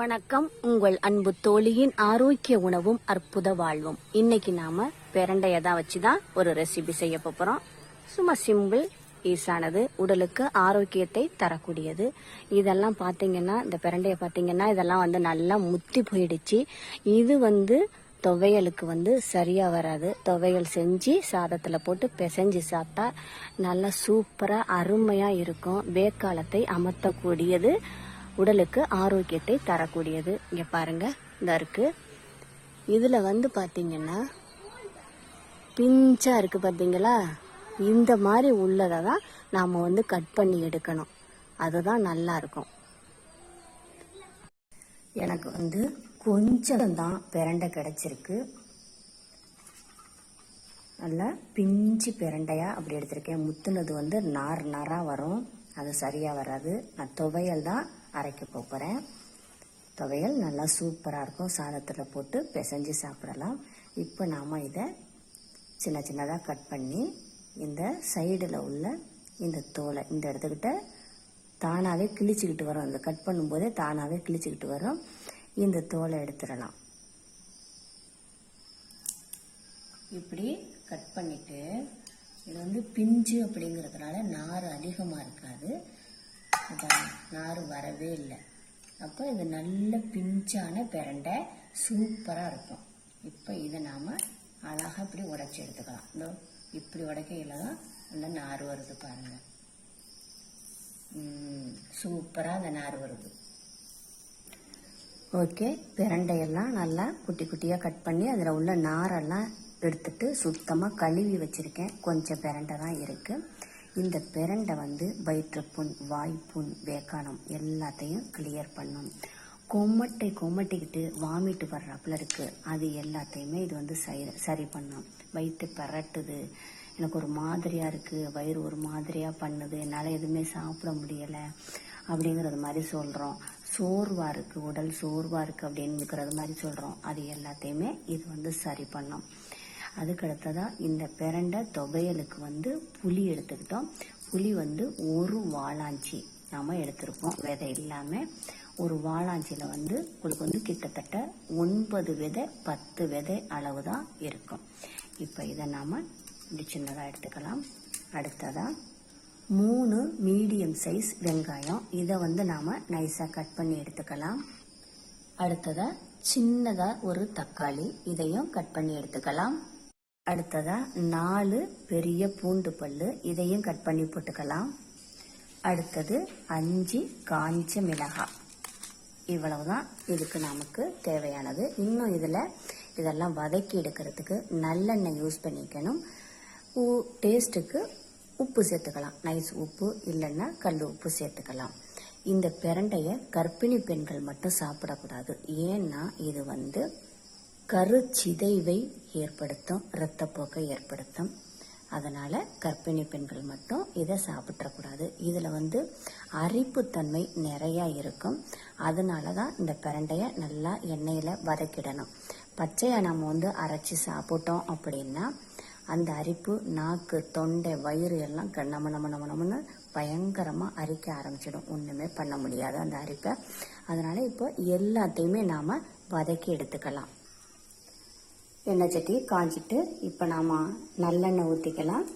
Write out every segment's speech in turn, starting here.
வணக்கம். உங்கள் அன்பு தோழியின் ஆரோக்கிய உணவும் அற்புத வாழ்வும். இன்னைக்கு நாம பிரண்டையை தான் வச்சுதான் ஒரு ரெசிபி செய்ய போறோம். சும்மா சிம்பிள் ஈஸானது உடலுக்கு ஆரோக்கியத்தை தரக்கூடியது. இதெல்லாம் பாத்தீங்கன்னா இந்த பிரண்டையை பாத்தீங்கன்னா இதெல்லாம் வந்து நல்லா முத்தி போயிடுச்சு. இது வந்து துவையலுக்கு வந்து சரியா வராது. துவையல் செஞ்சு சாதத்துல போட்டு பிசைஞ்சு சாப்பிட்டா நல்லா சூப்பரா அருமையா இருக்கும். வேக்காலத்தை அமர்த்தக்கூடியது. உடலுக்கு ஆரோக்கியத்தை தரக்கூடியது. இங்கே பாருங்க இந்த இருக்கு. இதில் வந்து பார்த்திங்கன்னா பிஞ்சாக இருக்குது பார்த்தீங்களா இந்த மாதிரி உள்ளதை தான் நாம் வந்து கட் பண்ணி எடுக்கணும். அதுதான் நல்லாயிருக்கும் எனக்கு வந்து கொஞ்சம் தான் பிரண்டை கிடச்சிருக்கு. நல்லா பிஞ்சு பிரண்டையாக அப்படி எடுத்திருக்கேன். முத்துனது வந்து நார் நாராக வரும். அது சரியாக வராது. நான் துவையல் தான் அரைக்க போகிறேன் துவையல் நல்லா சூப்பராக இருக்கும். சாதத்தில் போட்டு பிசைஞ்சு சாப்பிடலாம். இப்போ நாம் இதை சின்ன சின்னதாக கட் பண்ணி இந்த சைடில் உள்ள இந்த தோலை இந்த இடத்துக்கிட்ட தானாகவே கிழிச்சிக்கிட்டு வரும். இந்த கட் பண்ணும்போதே தானாகவே கிழிச்சிக்கிட்டு வரும். இந்த தோலை எடுத்துடலாம். இப்படி கட் பண்ணிவிட்டு இது வந்து பிஞ்சு அப்படிங்கிறதுனால நார் அதிகமாக இருக்காது. இதான் நார் வரவே இல்லை. அப்போ இது நல்ல பிஞ்சான பிரண்டை சூப்பராக இருக்கும். இப்போ இதை நாம் அழகாக இப்படி உடைச்சி எடுத்துக்கலாம். இதோ இப்படி உடைக்கையில் தான் அந்த நார் வருது பாருங்கள் சூப்பராக அந்த நார் வருது. ஓகே பிரண்டையெல்லாம் நல்லா குட்டி குட்டியாக கட் பண்ணி அதில் உள்ள நாரெல்லாம் எடுத்துட்டு சுத்தமாக கழுவி வச்சுருக்கேன். கொஞ்சம் பிரண்டை தான் இருக்குது இந்த பிரண்டை வந்து வயிற்றுப்புண் வாய்ப்புண் வேக்கானம் எல்லாத்தையும் கிளியர் பண்ணும். கொமட்டை கொமட்டிக்கிட்டு வாமிட்டு வர்றாப்புல இருக்குது அது எல்லாத்தையுமே இது வந்து சரி சரி பண்ணும். வயிற்று பரட்டுது. எனக்கு ஒரு மாதிரியாக இருக்குது வயிறு ஒரு மாதிரியாக பண்ணுது. என்னால் எதுவுமே சாப்பிட முடியலை அப்படிங்கிறது மாதிரி சொல்கிறோம் சோர்வாக இருக்குது உடல் சோர்வாக இருக்குது அப்படிங்கிறது மாதிரி சொல்கிறோம் அது எல்லாத்தையுமே இது வந்து சரி பண்ணும். அதுக்கு அடுத்ததாக இந்த பிரண்டை துவையலுக்கு வந்து புளி எடுத்துக்கிட்டோம். புளி வந்து ஒரு வாழாஞ்சி நாம் எடுத்திருப்போம். விதை இல்லாமல் ஒரு வாழாஞ்சியில் வந்து உங்களுக்கு வந்து கிட்டத்தட்ட ஒன்பது விதை பத்து விதை அளவு தான் இருக்கும். இப்போ இதை நாம் இப்படி சின்னதாக எடுத்துக்கலாம். அடுத்ததாக மூணு மீடியம் சைஸ் வெங்காயம். இதை வந்து நாம் நைஸாக கட் பண்ணி எடுத்துக்கலாம். அடுத்ததாக சின்னதாக ஒரு தக்காளி. இதையும் கட் பண்ணி எடுத்துக்கலாம். அடுத்ததாக நாலு பெரிய பூண்டு பல்லு. இதையும் கட் பண்ணி போட்டுக்கலாம். அடுத்தது அஞ்சு காஞ்ச மிளகாய் இவ்வளவுதான் இதுக்கு நமக்கு தேவையானது. இன்னும் இதில் இதெல்லாம் வதக்கி எடுக்கிறதுக்கு நல்லெண்ணெய் யூஸ் பண்ணிக்கணும். டேஸ்ட்டுக்கு உப்பு சேர்த்துக்கலாம். நைஸ் உப்பு இல்லைன்னா கல் உப்பு சேர்த்துக்கலாம். இந்த பிரண்டையை கர்ப்பிணி பெண்கள் மட்டும் சாப்பிடக்கூடாது. ஏன்னா இது வந்து கருச்சிதைவை ஏற்படுத்தும் இரத்தப்போக்கை ஏற்படுத்தும். அதனால் கர்ப்பிணி பெண்கள் மட்டும் இதை சாப்பிட்றக்கூடாது இதில் வந்து அரிப்புத்தன்மை நிறையா இருக்கும். அதனால தான் இந்த பிரண்டையை நல்லா எண்ணெயில் வதக்கிடணும். பச்சையை நம்ம வந்து அரைச்சி சாப்பிட்டோம் அப்படின்னா அந்த அரிப்பு நாக்கு தொண்டை வயிறு எல்லாம் நம்ம நம்ம நம்ம நம்மன்னு பயங்கரமாக அரிக்க ஆரம்பிச்சிடும். ஒன்றுமே பண்ண முடியாது அந்த அரிப்பை. அதனால் இப்போ எல்லாத்தையுமே நாம் வதக்கி எடுத்துக்கலாம். எண்ணெய் சட்டி காஞ்சிட்டு இப்போ நாம் நல்லெண்ணெய் ஊற்றிக்கலாம்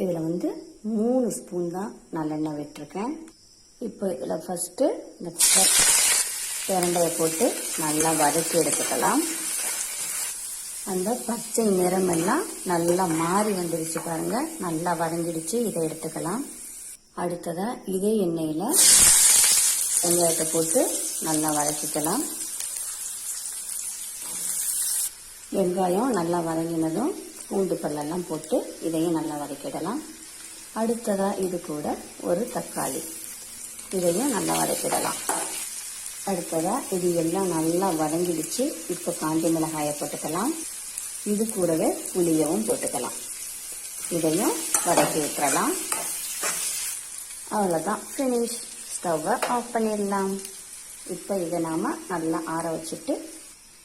இதில் வந்து மூணு ஸ்பூன் தான் நல்லெண்ணெய் விட்டுருக்கேன். இப்போ இதில் ஃபஸ்ட்டு இந்த பிரண்டையை போட்டு நல்லா வதக்கி எடுத்துக்கலாம். அந்த பச்சை நிறமெல்லாம் நல்லா மாறி வந்துடுச்சு பாருங்க. நல்லா வதங்கிடுச்சு இதை எடுத்துக்கலாம். அடுத்ததாக இதே எண்ணெயில் வெங்காயத்தை போட்டு நல்லா வதக்கிக்கலாம். வெங்காயம் நல்லா வதங்கினதும் பூண்டு பல்லெல்லாம் போட்டு இதையும் நல்லா வதக்கிடலாம். அடுத்ததாக இது கூட ஒரு தக்காளி. இதையும் நல்லா வதக்கிடலாம். அடுத்ததாக இது எல்லாம் நல்லா வதங்கிடுச்சு. இப்போ காஞ்சி மிளகாயை போட்டுக்கலாம். இது கூடவே புளியவும் போட்டுக்கலாம். இதையும் வதக்கி விட்டுறலாம். அவ்வளோதான் ஃபினிஷ் ஸ்டவ்வை ஆஃப் பண்ணிடலாம். இப்போ இதை நாம் நல்லா ஆற வச்சுட்டு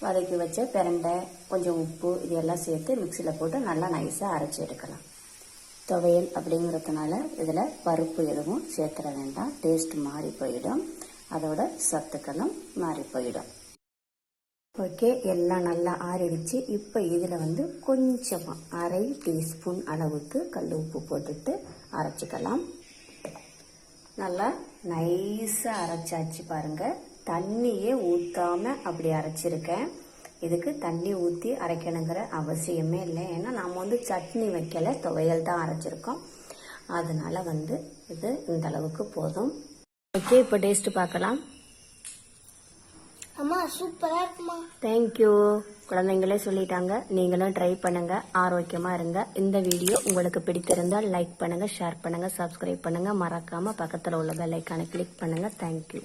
வதக்கி வச்ச பிரண்டை கொஞ்சம் உப்பு இதெல்லாம் சேர்த்து மிக்சியில் போட்டு நல்லா நைஸாக அரைச்சி எடுக்கலாம். துவையல் அப்படிங்கிறதுனால இதில் பருப்பு எதுவும் சேர்த்துட வேண்டாம். டேஸ்ட் மாறி போயிடும். அதோட சத்துக்களும் மாறி போயிடும். ஓகே எல்லாம் நல்லா ஆறிடுச்சு. இப்போ இதில் வந்து கொஞ்சமாக அரை டீஸ்பூன் அளவுக்கு கல் உப்பு போட்டுட்டு அரைச்சிக்கலாம். நல்லா நைஸாக அரைச்சாச்சு பாருங்கள் தண்ணியே ஊற்றாம அப்படி அரைச்சிருக்கேன். இதுக்கு தண்ணி ஊற்றி அரைக்கணுங்கிற அவசியமே இல்லை. ஏன்னா நம்ம வந்து சட்னி வைக்கல துவையல் தான் அரைச்சிருக்கோம். அதனால வந்து இது இந்த அளவுக்கு போதும். ஓகே இப்போ டேஸ்ட் பார்க்கலாம். அம்மா சூப்பரா இருக்குமா? தேங்க்யூ குழந்தைங்களே சொல்லிட்டாங்க. நீங்களும் ட்ரை பண்ணுங்க. ஆரோக்கியமா இருங்க. இந்த வீடியோ உங்களுக்கு பிடித்திருந்தால் லைக் பண்ணுங்க ஷேர் பண்ணுங்க சப்ஸ்கிரைப் பண்ணுங்க. மறக்காம பக்கத்தில் உள்ள பெல் ஐக்கானை கிளிக் பண்ணுங்க. தேங்க்யூ